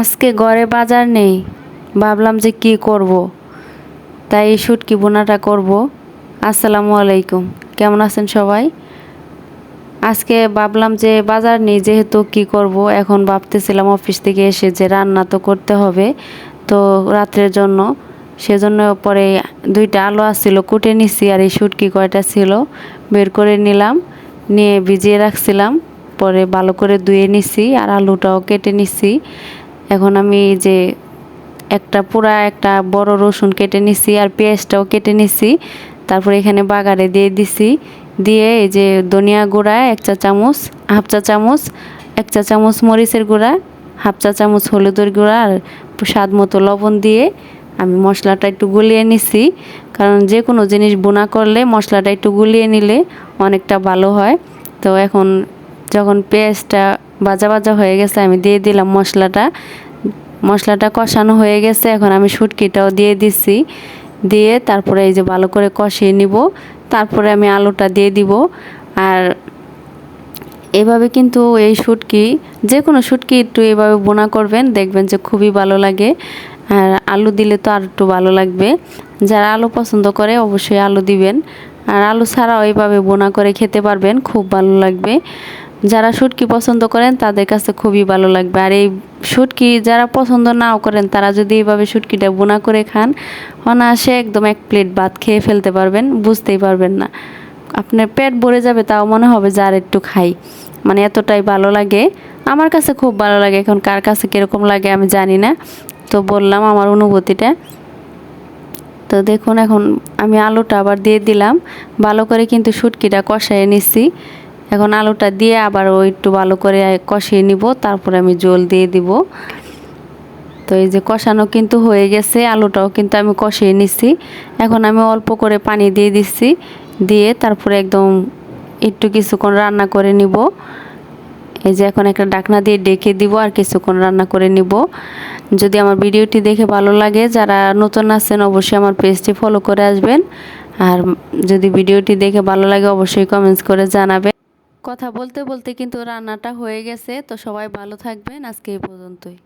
আজকে ঘরে বাজার নেই। ভাবলাম যে কি করব। তাই এই শুটকি বোনাটা করব। আসসালামু আলাইকুম। কেমন আছেন সবাই? আজকে ভাবলাম যে বাজার নেই, যেহেতু কি করব? এখন ভাবতেছিলাম অফিস থেকে এসে যে রান্না তো করতে হবে তো রাত্রের জন্য। সেজন্য পরে দুইটা আলু আসছিল কুটে নিছি আর এই শুটকি কয়টা ছিল বের করে নিলাম, নিয়ে ভিজিয়ে রাখছিলাম। পরে ভালো করে ধুয়ে নিছি আর আলুটাও কেটে নিছি। এখন আমি যে একটা পুরা একটা বড় রসুন কেটে নিছি আর পেঁয়াজটাও কেটে নিছি। তারপরে এখানে বাগারে দিয়ে দিছি। দিয়ে এই যে ধনিয়া গুঁড়া, এক চা চামচ, হাফ চা চামচ, এক চা চামচ মরিচের গুঁড়া, হাফ চা চামচ হলুদের গুঁড়া আর স্বাদ মতো লবণ দিয়ে আমি মশলাটা একটু গুলিয়ে নিছি। কারণ যে কোনো জিনিস বোনা করলে মশলাটা একটু গুলিয়ে নিলে অনেকটা ভালো হয়। তো এখন যখন পেঁয়াজটা ভাজা ভাজা হয়ে গেছে, আমি দিয়ে দিলাম মশলাটা। মশলাটা কষানো হয়ে গেছে। এখন আমি শুটকিটাও দিয়ে দিছি। দিয়ে তারপরে এই যে ভালো করে কষিয়ে নিব। তারপরে আমি আলুটা দিয়ে দিব। আর এভাবে কিন্তু এই শুটকি যে কোনো শুটকি একটু এভাবে বোনা করবেন, দেখবেন যে খুবই ভালো লাগে। আর আলু দিলে তো আর একটু ভালো লাগবে। যারা আলু পছন্দ করে অবশ্যই আলু দিবেন। আর আলু ছাড়াও এইভাবে বোনা করে খেতে পারবেন, খুব ভালো লাগবে। যারা শুটকি পছন্দ করেন, তাদের কাছে খুবই ভালো লাগবে। আর এই শুটকি যারা পছন্দ নাও করেন, তারা যদি এইভাবে শুটকিটা বোনা করে খান, অনায়াসে একদম এক প্লেট ভাত খেয়ে ফেলতে পারবেন, বুঝতেই পারবেন না। আপনার পেট ভরে যাবে, তাও মনে হবে যে আর একটু খাই। মানে এতটাই ভালো লাগে। আমার কাছে খুব ভালো লাগে, এখন কার কাছে কীরকম লাগে আমি জানি না। তো বললাম আমার অনুভূতিটা। তো দেখুন, এখন আমি আলুটা আবার দিয়ে দিলাম। ভালো করে কিন্তু শুটকিটা কষায় নিচ্ছি। এখন আলুটা দিয়ে আবার ওই একটু ভালো করে কষিয়ে নিব, তারপরে আমি জল দিয়ে দিব। তো এই যে কষানো কিন্তু হয়ে গেছে, আলুটাও কিন্তু আমি কষিয়ে নিচ্ছি এখন আমি অল্প করে পানি দিয়ে দিচ্ছি দিয়ে তারপরে একদম একটু কিছুক্ষণ রান্না করে নিব। এই যে এখন একটা ডাকনা দিয়ে ডেকে দিব আর কিছুক্ষণ রান্না করে নিব। যদি আমার ভিডিওটি দেখে ভালো লাগে, যারা নতুন আছেন অবশ্যই আমার পেজটি ফলো করে আসবেন। আর যদি ভিডিওটি দেখে ভালো লাগে, অবশ্যই কমেন্টস করে জানাবেন। কথা বলতে বলতে কিন্তু রান্নাটা হয়ে গেছে তো সবাই ভালো থাকবেন আজকে এই পর্যন্তই।